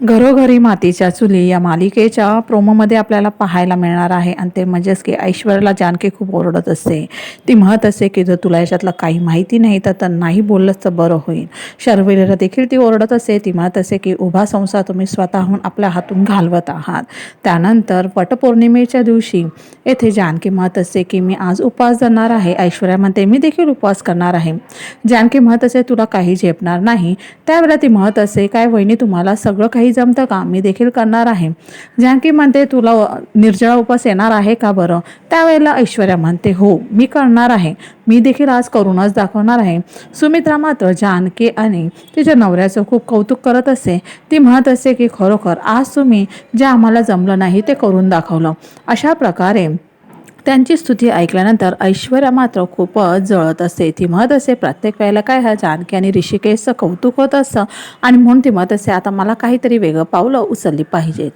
घरोघरी मातीच्या चुली या मालिकेच्या प्रोमोमध्ये आपल्याला पाहायला मिळणार आहे. आणि ते म्हणजेच की ऐश्वर्याला जानकी खूप ओरडत असते. ती म्हणत असते की जर तुला याच्यातलं काही माहिती नाही तर तर नाही बोललंच तर बरं होईल. शर्विलीला देखील ती ओरडत असते. ती म्हणत असते की उभा संसार तुम्ही स्वतःहून आपल्या हातून घालवत आहात. त्यानंतर वटपौर्णिमेच्या दिवशी येथे जानकी म्हणत असते की मी आज उपवास धरणार आहे. ऐश्वर्या म्हणते मी देखील उपवास करणार आहे. जानकी म्हणत असे तुला काही झेपणार नाही. त्यावेळेला ती म्हणत असे काय वहिनी तुम्हाला सगळं काही जमतं का? मी देखील करणार आहे. जानकी म्हणते तुला निर्जळा उपास येणार आहे का बरं? त्यावेळेला ऐश्वर्या म्हणते हो मी करणार आहे. मी देखील आज करूनच दाखवणार आहे. सुमित्रा मात्र जानकी आणि तिच्या नवऱ्याचं खूप कौतुक करत असे. ती म्हणत असे की खरोखर आज तुम्ही जे आम्हाला जमलं नाही ते करून दाखवलं. अशा प्रकारे त्यांची स्तुती ऐकल्यानंतर ऐश्वर्या मात्र खूपच जळत असते. ती म्हणत असे प्रत्येक वेळेला काय ह्या जानकी आणि ऋषिकेशचं कौतुक होत असतं आणि म्हणून ती म्हणत असे आता मला काहीतरी वेगळं पावलं उचलली पाहिजेत.